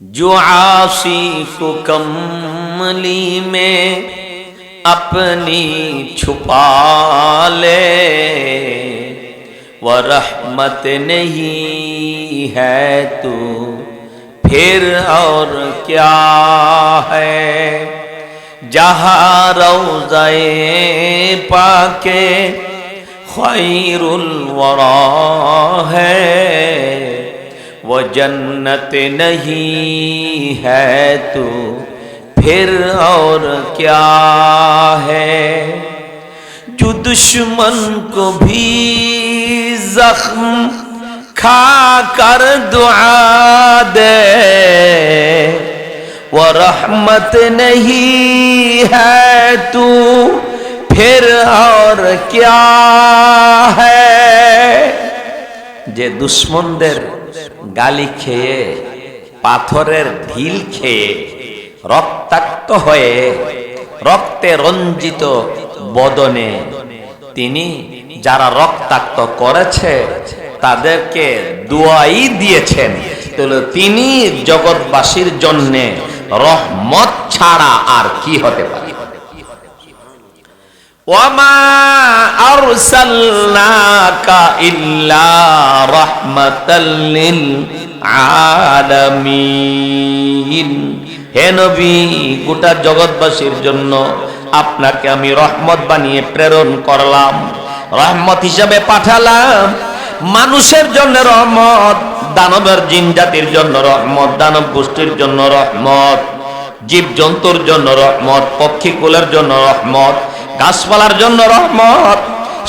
جو عاصی کو کملی میں اپنی چھپا لے، وہ رحمت نہیں ہے تو پھر اور کیا ہے؟ جہاں روزے پا کے خیر الورا ہے वो जन्नत नहीं है तू फिर और क्या है जो दुश्मन को भी जख्म खा कर दुआ दे वो रहमत नहीं है तू फिर और क्या है যে দুশ্মনদের গালি খেয়ে, পাথরের ঢিল খেয়ে, রক্তাক্ত হয়ে, রক্তে রঞ্জিত বদনে তিনি যারা রক্তাক্ত করেছে, তাদেরকে দোয়াই দিয়েছেন। তিনি জগৎবাসীর জন্যে রহমত ছাড়া আর কি হতে পারে? وما أرسلناك إلا رحمة للعالمين হে নবী গোটা জগৎবাসীর জন্য আপনাকে আমি রহমত বানিয়ে প্রেরণ করলাম রহমত হিসাবে পাঠালাম মানুষের জন্য রহমত দানবের জিন জাতির জন্য রহমত দানব গোষ্ঠীর জন্য রহমত জীব জন্তুর জন্য রহমত পক্ষীকুলের জন্য রহমত গাছপালার জন্য রহমত,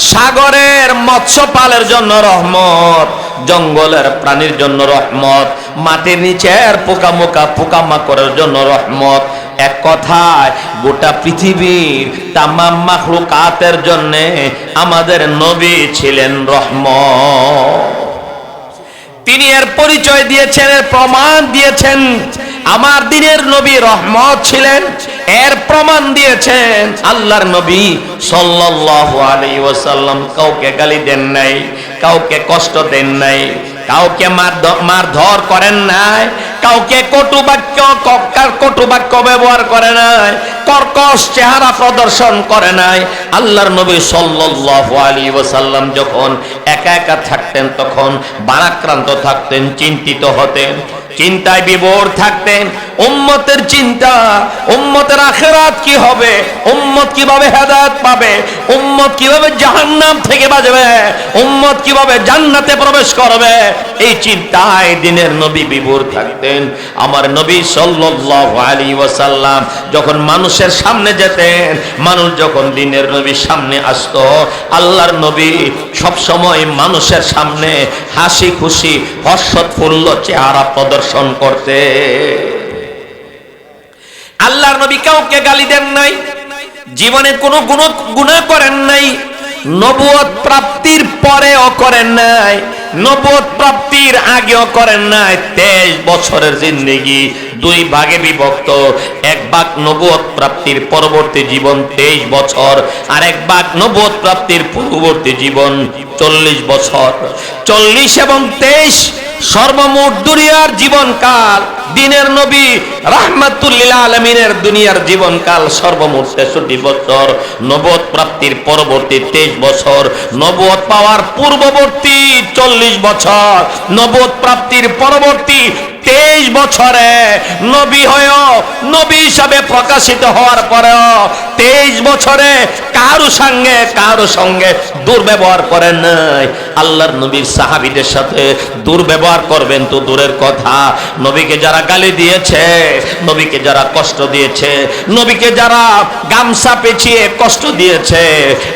সাগরের মৎস্য পালের জন্য রহমত, জঙ্গলের প্রাণীর জন্য রহমত, মাটির নিচের পোকামোকা পোকামাকড়ের জন্য রহমত। এক কথায়, গোটা পৃথিবীর তামাম মাখলুকাতের জন্য আমাদের নবী ছিলেন রহমত। তিনি এর পরিচয় দিয়েছেন, এর প্রমাণ দিয়েছেন। আমার দিনের নবী রহমত ছিলেন, এর প্রমাণ দিয়েছেন, আল্লাহর নবী সাল্লাল্লাহু আলাইহি ওয়াসাল্লাম কাউকে গালি দেন নাই, কাউকে কষ্ট দেন নাই, কাউকে মার মার ধর করেন নাই, কাউকে কটু বাক্য কটু বাক্য ব্যবহার করে নাই, কর্কশ চেহারা প্রদর্শন করে নাই, আল্লাহর নবী সাল্লাল্লাহু আলাইহি ওয়াসাল্লাম যখন একা একা থাকতেন, তখন বারাক্রান্ত থাকতেন, চিন্তিত হতেন চিন্তায় বিভোর থাকতেন। উম্মতের চিন্তা, উম্মতের আখেরাত কি হবে? উম্মত কীভাবে হেদায়েত পাবে? উম্মত কীভাবে জাহান্নাম থেকে বাঁচবে? উম্মত কীভাবে জান্নাতে প্রবেশ করবে? এই চিন্তায় দিনের নবী বিভোর থাকতেন। আমার নবী সাল্লাল্লাহু আলাইহি ওয়াসাল্লাম যখন মানুষের সামনে যেতেন, মানুষ যখন দিনের নবীর সামনে আসতো, আল্লাহর নবী সব সময় মানুষের সামনে হাসি খুশি হর্ষোৎফুল্ল চেহারা প্রদর্শন করতে। আল্লাহর নবী কাউকে গালি দেন নাই, জীবনে কোনো গুণ গুণা করেন নাই, নবুয়ত প্রাপ্তির পরেও করেন নাই, নবুয়ত প্রাপ্তির আগেও করেন নাই, তেইশ বছরের জিন্দগি, দুই ভাগে বিভক্ত, এক ভাগ নবুয়ত প্রাপ্তির পরবর্তী জীবন তেইশ বছর, আর এক ভাগ নবুয়ত প্রাপ্তির পূর্ববর্তী জীবন চল্লিশ বছর। চল্লিশ এবং তেইশ সর্বমোট দুনিয়ার জীবনকাল, দিনের নবী রাহমাতুল্লিল আলমিনের দুনিয়ার জীবনকাল সর্বমোট তেষট্টি বছর। নবদ প্রাপ্তির পরবর্তী তেইশ বছর নবদ পাওয়ার পূর্ববর্তী চল্লিশ বছর নবদ প্রাপ্তির পরবর্তী তেইশ বছরে নবী হয়ে নবী হিসাবে প্রকাশিত হওয়ার পরেও তেইশ বছরে কারও সঙ্গে কারও সঙ্গে দুর্ব্যবহার করেন নাই। আল্লাহর নবীর সাহাবিদের সাথে দুর্ব্যবহার করবেন তো দূরের কথা। নবীকে যারা গালি দিয়েছে, নবীকে যারা কষ্ট দিয়েছে, নবীকে যারা গামছা পেঁচিয়ে কষ্ট দিয়েছে,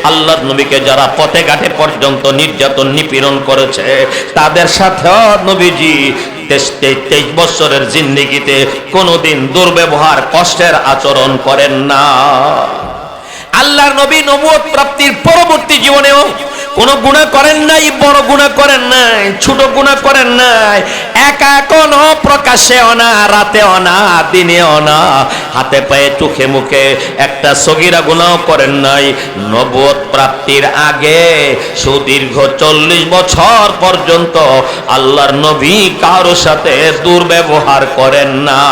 আল্লাহর নবীকে যারা পথে ঘাটে পর্যন্ত নির্যাতন নিপীড়ন করেছে, তাদের সাথেও নবীজি তেইশ বছরের জিন্দিগিতে কোনোদিন দুর্ব্যবহার, কষ্টের আচরণ করেন না। আল্লাহর নবী নবুয়ত প্রাপ্তির পরবর্তী জীবনেও কোন গুণা করেন নাই, বড় গুণা করেন নাই, ছোট গুণা করেন নাই। একা কোন প্রকাশে অনা, রাতে অনা, দিনে অনা। হাতে পায়ে, চোখে মুখে একটা সগিরা গুণাও করেন নাই। নবদ প্রাপ্তির আগে সুদীর্ঘ চল্লিশ বছর পর্যন্ত আল্লাহর নবী কারোর সাথে দুর্ব্যবহার করেন না।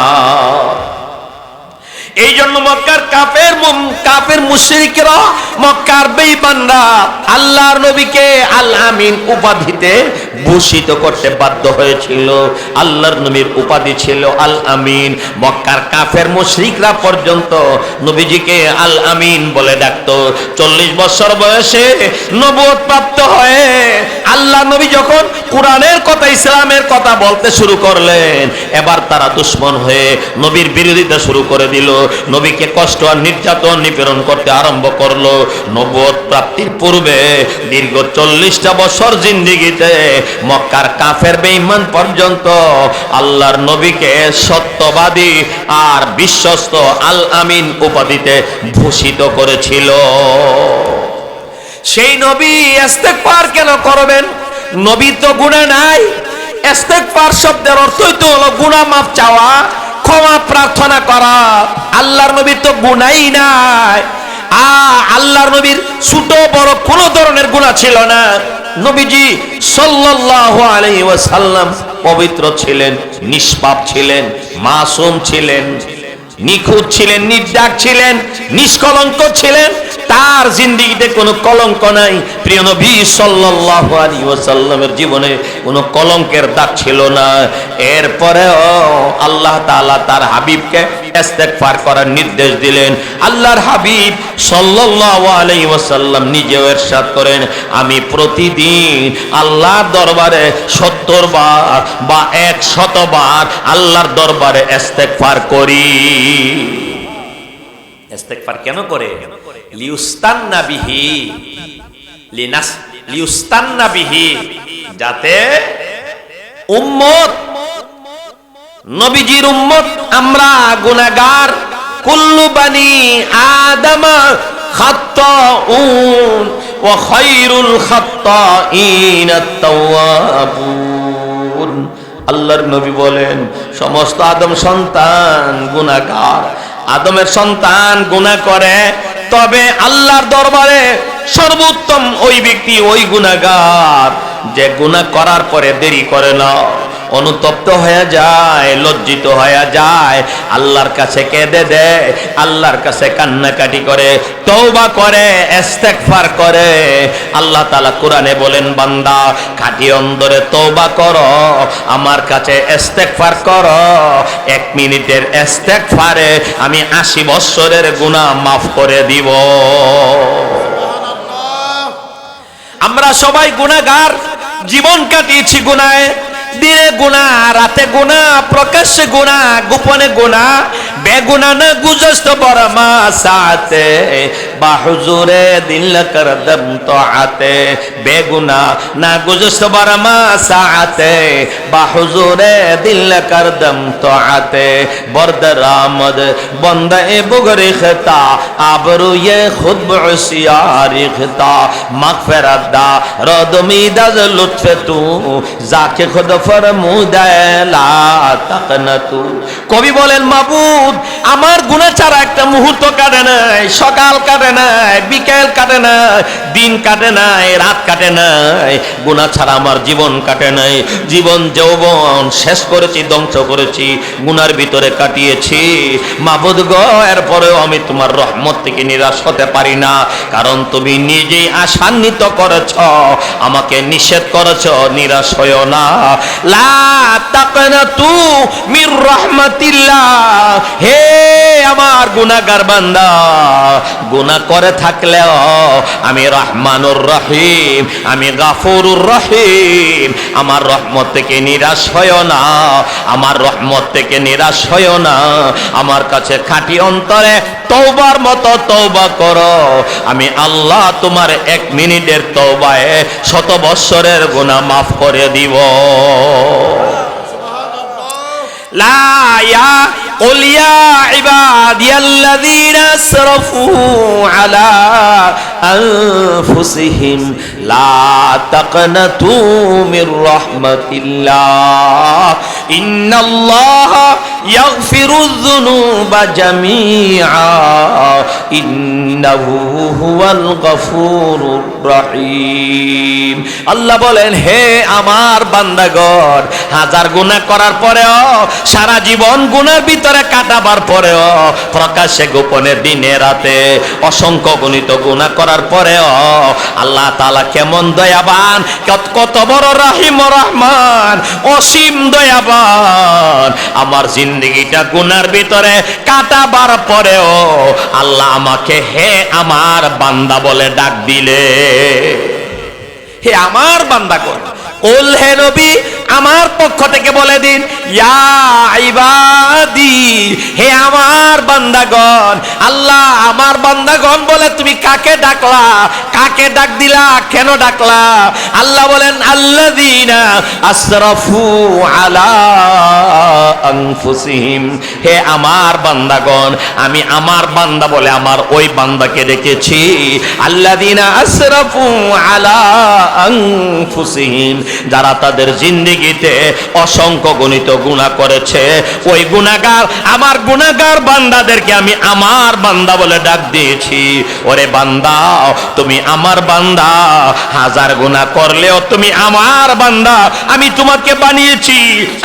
এই জন্য মক্কার কাপের কাপের মুশরিকরা মক্কার বেঈমানরা আল্লাহর নবীকে আল আমিন উপাধিতে ভূষিত করতে বাধ্য হয়েছিল। আল্লাহর নবীর উপাধি ছিল আল আমিন। মক্কার কাফের মুশরিকরা পর্যন্ত নবীজিকে আল আমিন বলে ডাকতো। চল্লিশ বছর বয়সে নবুয়ত প্রাপ্ত হয়ে আল্লাহ নবী যখন কোরআনের কথা, ইসলামের কথা বলতে শুরু করলেন, এবার তারা দুশ্মন হয়ে নবীর বিরোধিতা শুরু করে দিল। নবীকে কষ্ট আর নির্যাতন নিপীড়ন করতে আরম্ভ করল। নবদ প্রাপ্তির পূর্বে দীর্ঘ চল্লিশটা বছর জিন্দিগিতে মক্কার কাফের বেঈমান পর্যন্ত আল্লাহর নবীকে সত্যবাদী আর বিশ্বস্ত আল আমিন উপাধিতে ভূষিত করেছিল। সেই নবী ইস্তেগফার কেন করবেন? নবী তো গুনাহ নাই। ইস্তেগফার শব্দের অর্থই তো হলো গুনাহ মাফ চাওয়া। ক্ষমা প্রার্থনা করা। আল্লাহর নবীর তো গুনাই নাই। আ, আল্লাহর নবীর ছোট বড় কোন ধরনের গুণা ছিল না। নবীজি সাল্লাল্লাহু আলাইহি ওয়াসাল্লাম পবিত্র ছিলেন, নিষ্পাপ ছিলেন, মাসুম ছিলেন, নিখুঁত ছিলেন, নির্দাক ছিলেন, নিষ্কলঙ্ক ছিলেন। তার জিন্দিগিতে কোনো কলঙ্ক নাই। প্রিয় নবী সাল্লাল্লাহু আলাইহি ওয়াসাল্লামের জীবনে কোনো কলঙ্কের দাগ ছিল না। এরপরেও আল্লাহ তাআলা তার হাবিবকে ইস্তেগফার করার নির্দেশ দিলেন। আল্লাহর হাবিব সাল্লাল্লাহু আলাইহি ওয়াসাল্লাম নিজেও ইরশাদ করেন, আমি প্রতিদিন আল্লাহর দরবারে 70 বার বা 100 বার আল্লাহর দরবারে ইস্তেগফার করি। ইস্তেগফার কেন করে? লিউস্তান্না বিহি, লিনাস, লিউস্তান্না বিহি, যাতে উম্মত, নবীজির উম্মত, আমরা গুনাহগার, কুল্লু বানি আদম খাত্তাউন ওয়া খায়রুল খাত্তাইন আত-তাওয়াবুন। আল্লাহর নবী বলেন, সমস্ত আদম সন্তান গুনাহগার। আদমের সন্তান গুনাহ করে তবে আল্লাহর দরবারে সর্বোত্তম ওই ব্যক্তি ওই গুণাগার যে গুণা করার পরে দেরি করে না। অনুতপ্ত হয়ে যায় লজ্জিত হয়ে যায়। আল্লাহর কাছে কেঁদে দেয় আল্লাহর কাছে কান্নাকাটি করে তৌবা করে ইস্তেগফার করে। আল্লাহ তালা কোরআনে বলেন বান্দা খাঁটি অন্তরে তৌবা করো আমার কাছে ইস্তেগফার করো। এক মিনিটের ইস্তেগফারে আমি আশি বৎসরের গুনাহ মাফ করে দিব। আমরা সবাই গুনাহগার জীবন কাটিয়েছি গুনায় দিনে গুণা রাতে গুণা প্রকাশ্যে গুণা গোপনে গুণা বেগুনানা গুজস্ত বরমা সাথে বা হুজুরে দিল করদম তো আতে। বেগুনা না গুজস্ত বরমা সাথে বা হুজুরে দিল করদম তো আতে। বরদ রামদ, বন্দ এ বুগরিখতা আবরুয়ে খুদ বসিয়ারিখতা মাগফিরাত দা রদমি দাজ লুৎফে তু, যাকে খুদ ফরমুদায় লা তাকনাতু। কবি বলেন, মাবুদ আমার গুনাহ ছাড়া একটা মুহূর্ত কাটে নাই, সকাল কাটে নাই, বিকেল কাটে নাই, দিন কাটে নাই, রাত কাটে নাই গুনাহ ছাড়া আমার জীবন কাটে নাই, জীবন যৌবন শেষ করেছি, ধ্বংস করেছি গুনার ভিতরে কাটিয়েছি। মাবুদ গো, এরপরেও আমি তোমার রহমত থেকে নিরাশ হতে পারি না, কারণ তুমি নিজেই আশান্বিত করেছ, আমাকে নিষেধ করেছ, নিরাশ হইও না। লা তাকনাতু মির রাহমাতিল্লাহ হে আমার গুনাহগার বান্দা, গুনাহ করে থাকলেও আমি রহমানুর রহিম, আমি গাফুরুর রহিম। আমার রহমত থেকে নিরাশ হইও না, আমার রহমত থেকে নিরাশ হইও না। আমার কাছে খাঁটি অন্তরে তৌবার মতো তৌবা করো। আমি আল্লাহ তোমার এক মিনিটের তৌবায় শত বৎসরের গুনাহ মাফ করে দিব। লা ইয়া قل يا عبادي الذين اسرفوا على أنفسهم لا تقنطوا من رحمة الله إن الله يغفر الذنوب جميعا إنه هو الغفور الرحيم আল্লাহ বলেন হে আমার বান্দাগণ হাজার গুনাহ করার পরেও সারা জীবন গুনার ভিতরে কাটাবার পরেও প্রকাশ্যে গোপনে দিনে রাতে অসংখ্য গণিত গুনাহ করার পরেও আল্লাহ তাআলা কেমন দয়াবান? কত বড় রাহিম রহমান, অসীম দয়াবান। আমার জিন্দগিটা গুনার ভিতরে কাটাবার পরেও আল্লাহ আমাকে হে আমার বান্দা বলে ডাক দিলে। হে আমার বান্দা কোন? কুল হে নবী, আমার পক্ষ থেকে বলে দিন ইবাদি, হে আমার বান্দাগণ, আল্লাহ আমার বান্দাগণ বলে তুমি কাকে ডাকলা? কাকে ডাক দিলা? কেন ডাকলা? আল্লাহ বলেন, আল্লাযীনা আসরাফু আলা আনফুসিহিম, হে আমার বান্দাগণ, আমি আমার বান্দা বলে আমার ওই বান্দাকে রেখেছি আল্লাযীনা আসরাফু আলা আনফুসিহিম যারা তাদের জিন্দেগিতে অসংখ্য গণিত গুণা করেছে, ওই গুণাগার, আমার গুণাগার বান্দাদেরকে আমি আমার বান্দা বলে ডাক দিয়েছি। ওরে বান্দা, তুমি আমার বান্দা, হাজার গুণা করলেও তুমি আমার বান্দা, আমি তোমাকে বানিয়েছি,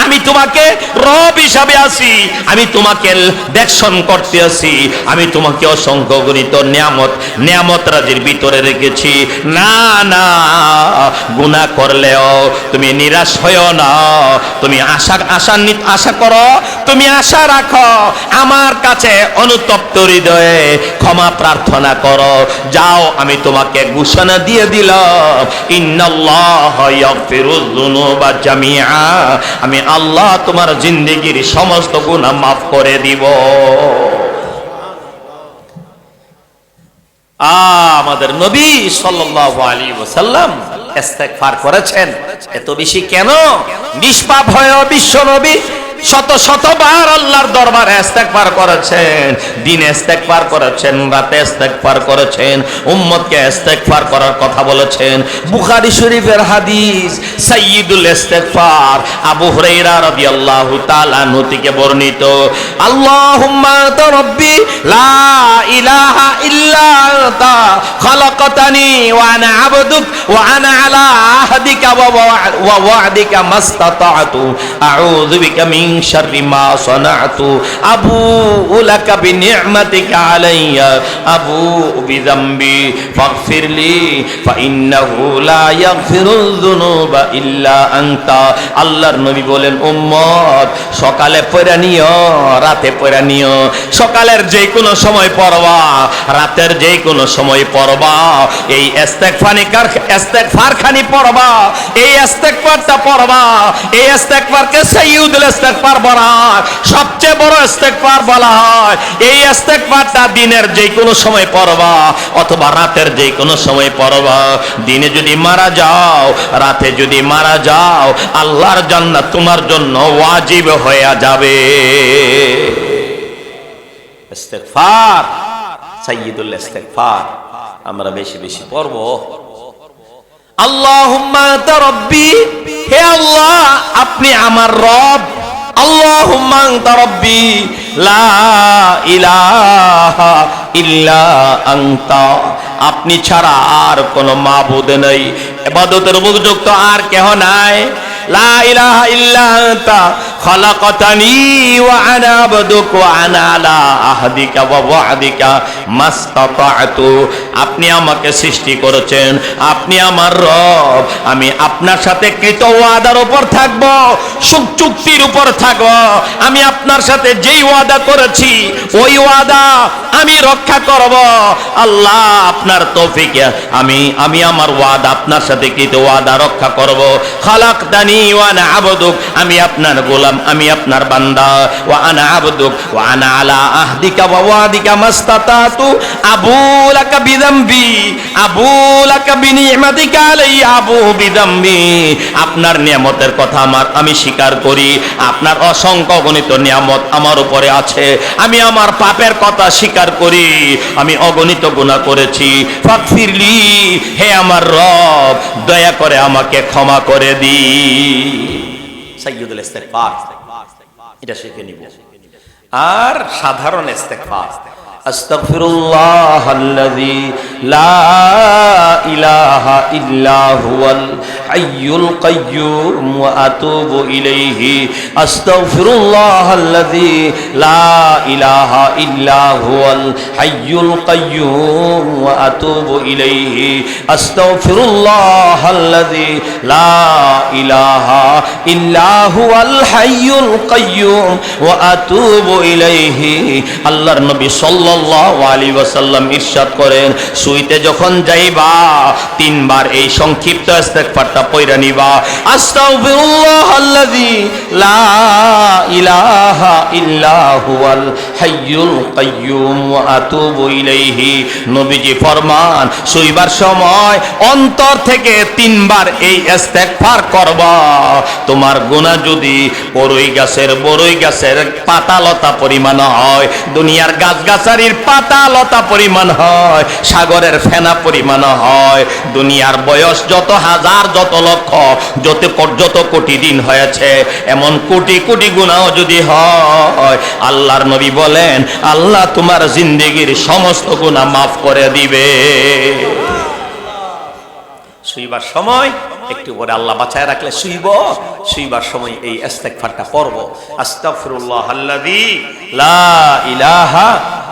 আমি তোমাকে রব হিসাবে আছি, আমি তোমাকে দেখশন করতে আছি, আমি তোমাকে অসংখ্য গণিত নিয়ামত নিয়ামত রাজির ভিতরে রেখেছি। না না, গুণা করলেও তুমি নিরাশ হয়েও না। তুমি আশা আশা আশা করো, তুমি আশা রাখো। আমার কাছে অনুতপ্ত হৃদয়ে ক্ষমা প্রার্থনা করো। যাও, আমি তোমাকে ঘোষণা দিয়ে দিলাম। জামিআ। আমি আল্লাহ তোমার জিন্দেগির সমস্ত গুনাহ মাফ করে দিব আ, আমাদের নবী সাল্লাল্লাহু আলাইহি এত বেশি কেন? নিষ্পাপ হয় বিশ্ব নবী শত শতবার আল্লাহর দরবারে ইস্তেগফার করেছেন, দিনে ইস্তেগফার করেছেন, রাতে ইস্তেগফার করেছেন, উম্মতকে ইস্তেগফার করার কথা বলেছেন। বুখারী শরীফের হাদিস, সাইয়্যিদুল ইস্তেগফার, আবু হুরায়রা রাদিয়াল্লাহু তাআলা থেকে বর্ণিত। আল্লাহুম্মা আনতা রাব্বি, লা ইলাহা ইল্লা আনতা, খালাকতানি ওয়া আনা আবদুক, ওয়া আনা আলা আহদিকা ওয়া ওয়া'দিকা মাস্তাতা'তু। আউযু বিকা মিন শাররি মা সানা'তু লাকা বিনি'মাতিকা আলাইয়া আবুউ বিযামবি ফাগফিরলি, ফাইন্নাহু লা যুনুবা ইল্লা আনতা। আল্লাহর নবী বলেন, উম্মত, সকালে পড়া নিও, রাতে পড়া নিও। সকালের যে কোনো সময় পড়বা, রাতের যে কোনো সময় পড়বা। এই ইস্তেগফানি কার ইস্তেগফার খানি পড়বা। এই ইস্তেগফারটা পড়বা। এই ইস্তেগফারকে সাইয়্যিদুল ইস্তেগফার বলা হয়। সবচেয়ে বড় ইস্তেগফার বলা হয়, এই ইস্তেগফারটা দিনের যে কোনো সময় পড়বা, অথবা রাতের যে কোনো সময় পড়বা। দিনে যদি মারা যাও, রাতে যদি মারা যাও, আল্লাহর জান্নাত তোমার জন্য ওয়াজিব হয়ে যাবে। ইস্তেগফার সাইয়্যিদুল ইস্তেগফার আমরা বেশি বেশি পড়ব। আল্লাহুম্মা আনতা হে আল্লাহ, আপনি আমার রব। আপনি ছাড়া আর কোনো মাবুদ নেই। এবাদতের উপযুক্ত আর কেহ নাই। আপনি আমাকে সৃষ্টি করেছেন, আপনি আমার রব, আমি আপনার সাথে কৃত ওয়াদার উপর থাকব, সুখ চুক্তির উপর থাকব, আমি আপনার সাথে যেই ওয়াদা করেছি, ওই ওয়াদা আমি রক্ষা করব। আল্লাহ আপনার তৌফিকে, আমি আমি আমার ওয়াদা আপনার সাথে কৃত ওয়াদা রক্ষা করব। খালাকতানি আমি আপনার গোলাম, আমি আপনার বান্দা। আনা আবদুক আনা আলা আহদিকা ওয়া ওয়াদিকা আবু আপনার নিয়ামতের কথা আমার, আমি স্বীকার করি। আপনার অসংখ্য গণিত নিয়ামত আমার উপরে আছে। আমি আমার পাপের কথা স্বীকার করি। আমি অগণিত গুণা করেছি। হে আমার রব, দয়া করে আমাকে ক্ষমা করে দি সাইয়্যিদুল ইস্তেকবার এটা শিখে নিব। আর সাধারণ ইস্তেগফার আস্তাগফিরুল্লাহ আল্লাযী লা ইলাহা ইল্লা হুয়াল হাইয়ুল কাইয়্যুম ওয়া আতুবু ইলাইহি আস্তাগফিরুল্লাহ আল্লাযী লা ইলাহা ইল্লা হুয়াল হাইয়ুল কাইয়্যুম ওয়া আতুবু ইলাইহি আস্তাগফিরুল্লাহ আল্লাযী লা ইলাহা ইল্লা হুয়াল হাইয়ুল কাইয়্যুম ওয়া আতুবু ইলাইহি আল্লাহর নবী করেন যখন যাইবা, তিনবার এই সংক্ষিপ্ত নিবা। শুইবার সময় অন্তর থেকে তিনবার এই করবা। তোমার গুনাহ যদি বড়ই গাছের বড়ই গাছের পাতা লতা পরিমাণ হয়, দুনিয়ার গাছগাছারির পাতা লতা পরিমাণ হয়, সাগরের ফেনা পরিমাণ হয়। দুনিয়ার বয়স যত হাজার, যত লক্ষ, যত যত কোটি দিন হয়েছে, এমন কোটি কোটি গুণাও যদি হয়, আল্লাহর নবী বলেন, আল্লাহ তোমার জিন্দেগির সমস্ত গুণা মাফ করে দিবে। শুইবার সময় একটু পরে আল্লাহ বাঁচায় রাখলে শুইব, শুইবার সময় এই ইস্তেগফারটা পড়ব। আস্তাগফিরুল্লাহ আল্লাযী লা ইলাহা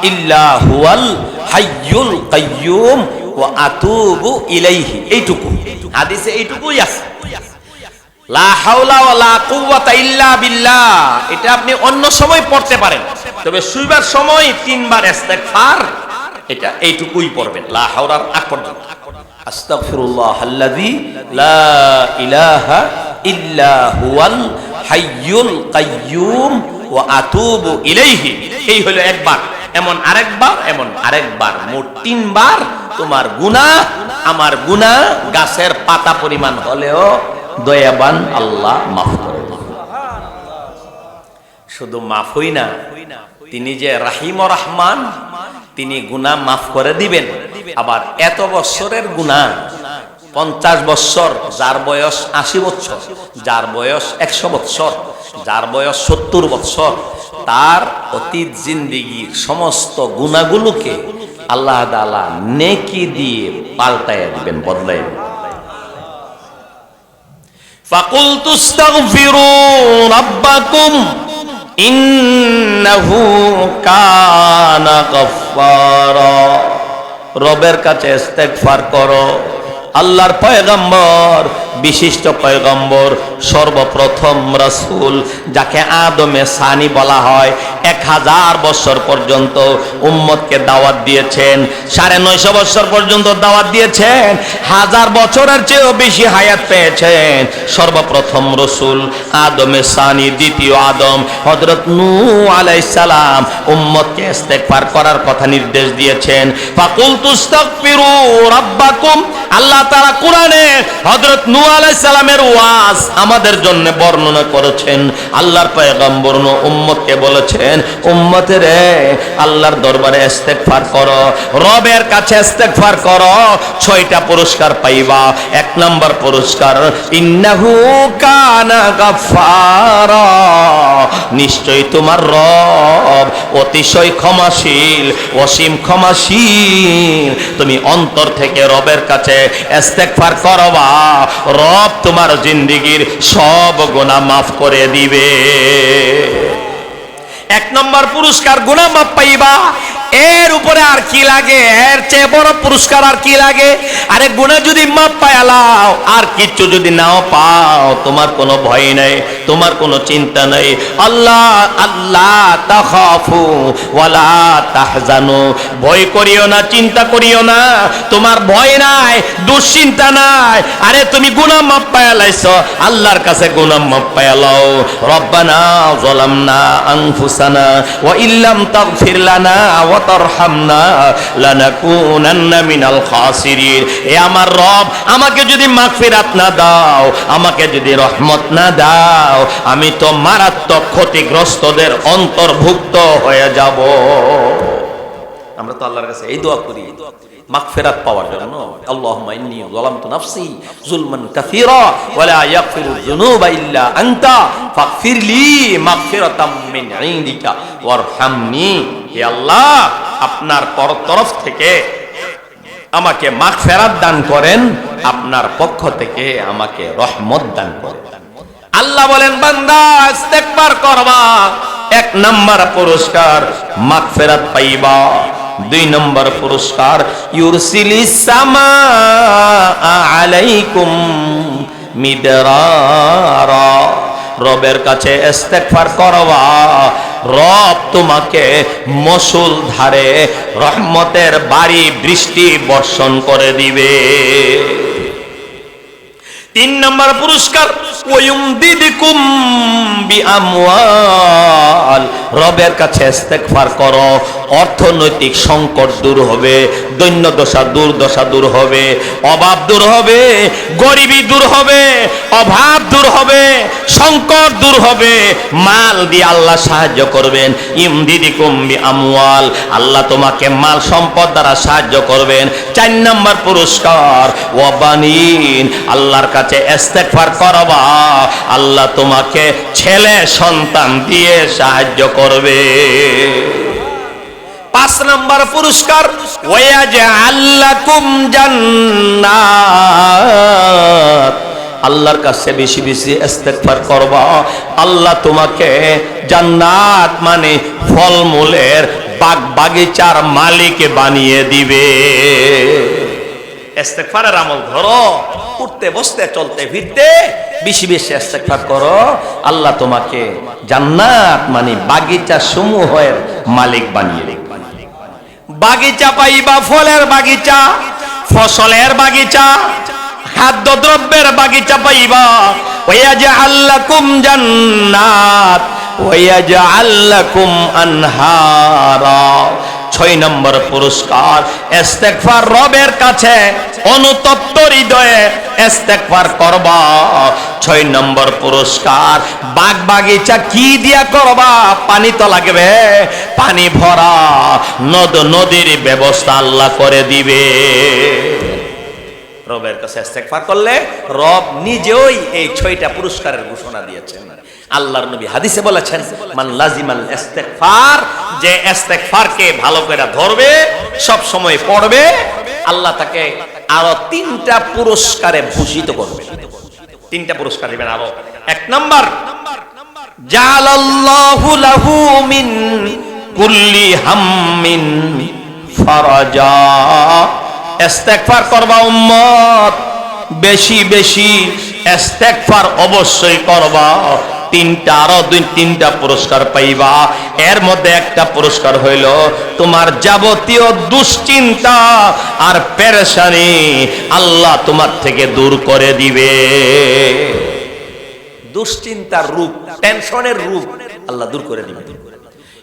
ইল্লা হুয়াল হাইয়ুল কাইয়্যুম ওয়া আতুবু ইলাইহি। এইটুকু। হাদিসে এইটুকুই আছে। লা হাওলা ওয়া লা কুওয়াতা ইল্লা বিল্লাহ। এটা আপনি অন্য সময় পড়তে পারেন। তবে শুইবার সময় তিনবার ইস্তেগফার, এটা এইটুকুই পড়বেন। লা হাওলার আগ পর্যন্ত। আস্তাগফিরুল্লাহ লা ইলাহা ইল্লা একবার। তিনবার তোমার গুনাহ, আমার গুনাহ গাছের পাতা পরিমাণ হলেও দয়াবান আল্লাহ মাফ করে। শুধু মাফই না, তিনি যে রাহিম রহমান, তিনি গুনাহ মাফ করে দিবেন। আবার এত বছরের গুণা, পঞ্চাশ বছর, যার বয়স আশি বছর, যার বয়স একশো বৎসর যার বয়স সত্তর বৎসর তার অতীত জিন্দিগির সমস্ত গুণাগুলোকে আল্লাহ দালা নেকি দিয়ে পাল্টাইয়া দিবেন বদলাই ফাকুল কানা রবের কাছে ইস্তেগফার করো। আল্লাহর পয়গম্বর বিশিষ্ট পয়গম্বর, সর্বপ্রথম রাসূল, যাকে আদমে সানি বলা হয়, এক হাজার বছর পর্যন্ত উম্মতকে দাওয়াত দিয়েছেন। সাড়ে নয়শো বছর পর্যন্ত দাওয়াত দিয়েছেন। হাজার বছরের চেয়েও বেশি হায়াত পেয়েছেন। সর্বপ্রথম রসুল, আদমে সানি, দ্বিতীয় আদম হজরত নূ আলাইসালাম উম্মতকে ইস্তেগফার করার কথা নির্দেশ দিয়েছেন। ফাকুল তুস্তাগফিরু রাব্বাকুম, আল্লাহ তাআলা কোরআনে হযরত নূহ আলাইহিস সালামের ওয়াজ আমাদের জন্য বর্ণনা করেছেন। আল্লাহর পয়গম্বর উম্মতকে বলেছেন, উম্মতের আল্লাহর দরবারে রবের কাছে ছয়টা পুরস্কার পাইবা। এক পুরস্কার, ইন্নাহু কানা নিশ্চয়ই তোমার রব অতিশয় ক্ষমাশীল, অসীম ক্ষমাশীল। তুমি অন্তর থেকে রবের কাছে ইস্তেগফার করবা রব তোমার জিন্দিগির সব গোনা মাফ করে দিবে। এক নম্বর পুরস্কার গুণা মাফ পাইবা। এর উপরে আর কি লাগে? এর চেয়ে বড় পুরস্কার আর কি লাগে? আরে গুণা যদি মাপ পায়ালাও আর কিচ্ছু যদি নাও পাও, তোমার কোনো ভয় নেই, তোমার কোনো চিন্তা নেই। আল্লাহ আল্লাহ তাখাফু ওয়ালা তাহজানু। ভয় করিও না, চিন্তা করিও না, তোমার ভয় নাই, দুশ্চিন্তা নাই। আরে তুমি গুনাহ মাপ পায়ালাইছো আল্লাহর কাছে গুনাহ মাপ পায়ালাও রব্বানা যালামনা আনফুসানা ওয়া ইল্লাম তাগফির লানা ওয়া তারহামনা লানাকুনান্না মিনাল খাসিরিন। এ আমার রব, আমাকে যদি মাগফিরাত না দাও, আমাকে যদি রহমত না দাও, আমি তো মারাত্মক ক্ষতিগ্রস্তদের অন্তর্ভুক্ত হয়ে যাব। আমরা তো আল্লাহর কাছে এই দোয়া করি, মাগফিরাত পাওয়ার জন্য। আল্লাহুম্মা ইন্নী যালামতু নাফসি যুলমান কাসীরা ওয়া লা ইয়াগফিরু যুনুবা ইল্লা আনতা। ফাগফিরলি মাগফিরাতাম মিন ইনদিকা। ওয়ারহামনি। হে আল্লাহ, আপনার তরফ থেকে আমাকে মাখ ফেরাত দান করেন, আপনার পক্ষ থেকে আমাকে রহমত দান করেন। আল্লাহ বলেন, বান্দা ইস্তেগফার করবা, এক নাম্বার পুরস্কার মাগফিরাত পাইবা, দুই নম্বর পুরস্কার ইউরসিলিস সামা আলাইকুম মিদরারা, রবের কাছে ইস্তেগফার করবা রব তোমাকে মসুল ধারে রহমতের বাড়ি বৃষ্টি বর্ষণ করে দিবে। তিন নম্বর পুরস্কার রবের কাছে অর্থনৈতিক সংকট দূর হবে দৈন্য দশা দুর্দশা দূর হবে, অভাব দূর হবে, গরিবী দূর হবে, অভাব দূর হবে, সংকট দূর হবে। মাল দিয়ে আল্লাহ সাহায্য করবেন। ইয়ুম দিদি কুম্বি বিআমওয়াল। আল্লাহ তোমাকে মাল সম্পদ দ্বারা সাহায্য করবেন। চার নম্বর পুরস্কার। ওয়াবানিন আল্লাহর কাছে ইস্তেগফার করবা। আল্লাহ তোমাকে ছেলে সন্তান দিয়ে সাহায্য করবে। পাঁচ নম্বর পুরস্কার আল্লাহর কাছে বেশি বেশি ইস্তেগফার করবা। আল্লাহ তোমাকে জান্নাত মানে ফলমূলের বাগ বাগিচার মালিক বানিয়ে দিবে। ইস্তেগফারের আমল ধরো। উঠতে, বসতে, চলতে, ফিরতে বেশি বেশি ইস্তেগফার করো। আল্লাহ তোমাকে জান্নাত মানে বাগিচা সমূহের মালিক বানিয়ে দিবে। বাগিচা পাইবা ফলের বাগিচা, ফসলের বাগিচা খাদ্য দ্রব্যের বাগিচা পাইবা। ওয়া জাআল্লাকুম জান্নাত ওয়া জাআল্লাকুম আনহারা। ছয় নম্বর পুরস্কার। এস্তেকফার রবের কাছে, অনুতপ্ত হৃদয়ে এস্তেকফার করবা। ছয় নম্বর পুরস্কার, বাগ বাগিচা কি দিয়া করবা? পানি তো লাগবে, পানি ভরা। নদ, নদীর ব্যবস্থা আল্লাহ করে দিবে। রবের কাছে ইস্তেগফার করলে রব নিজেই এই ছয়টা পুরস্কারের ঘোষণা দিয়েছেন। আল্লাহর নবী হাদিসে বলেছেন, মান লাজিমাল ইস্তেগফার যে ইস্তেগফারকে ভালো করে ধরবে, সব সময় পড়বে, আল্লাহ তাকে আরও তিনটা পুরস্কারে ভূষিত করবে। তিনটা পুরস্কার দিবেন আরও। এক নাম্বার, জালাল্লাহু লাহু মিন কুল্লি হাম্মিন ফারাজা ইস্তেগফার করবা উম্মত। বেশি বেশি ইস্তেগফার অবশ্যই করবা। তিনটা আরও দুই, তিনটা পুরস্কার পাইবা। এর মধ্যে একটা পুরস্কার হইল তোমার যাবতীয় দুশ্চিন্তা আর পেরেশানি আল্লাহ তোমার থেকে দূর করে দিবে। দুশ্চিন্তার রূপ, টেনশনের রূপ আল্লাহ দূর করে দিবে।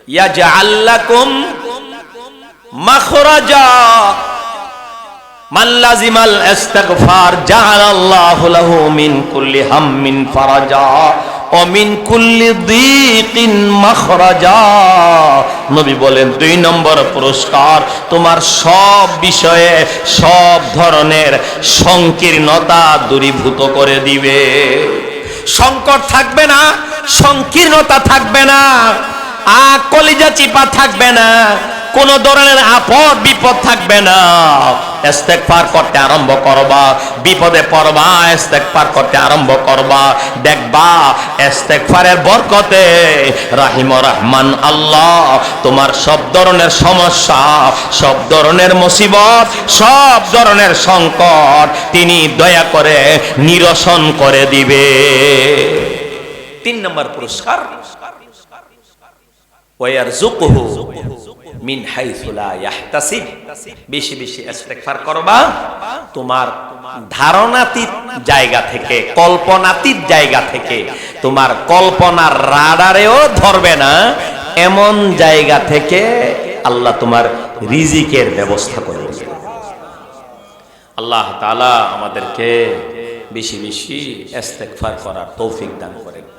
ইয়া জাআল্লাকুম মাখরাজা। মান লাজিমাল ইস্তিগফার, জাআলাল্লাহু লাহু মিন কুল্লি হাম্মিন ফারাজা, ও মিন কুল্লি নবী বলেন, দুই নম্বর পুরস্কার তোমার সব বিষয়ে, সব ধরনের সংকীর্ণতা দূরীভূত করে দিবে। সংকট থাকবে না, সংকীর্ণতা থাকবে না, আ কলিজা চিপা থাকবে না। কোন ধরনের আপদ, বিপদ থাকবে না। ইস্তেগফার করতে আরম্ভ করবা। বিপদে পড়বা, ইস্তেগফার করতে আরম্ভ করবা। দেখবা, ইস্তেগফারের বরকতে রাহিম রহমান আল্লাহ, তোমার সব ধরনের সমস্যা, সব ধরনের মুসিবত, সব ধরনের সংকট তিনি দয়া করে নিরসন করে দিবে। তিন নম্বর পুরস্কার। ওয়ারযুকুহু। মিন হাইসু লা ইয়াহতাসিব। বেশি বেশি করবা। তোমার ধারণাতীত জায়গা থেকে, কল্পনাতীত জায়গা থেকে, তোমার কল্পনার রাডারেও ধরবে না। এমন জায়গা থেকে আল্লাহ তোমার রিজিকের ব্যবস্থা করে আল্লাহ তাআলা আমাদেরকে বেশি বেশি করার তৌফিক দান করেন।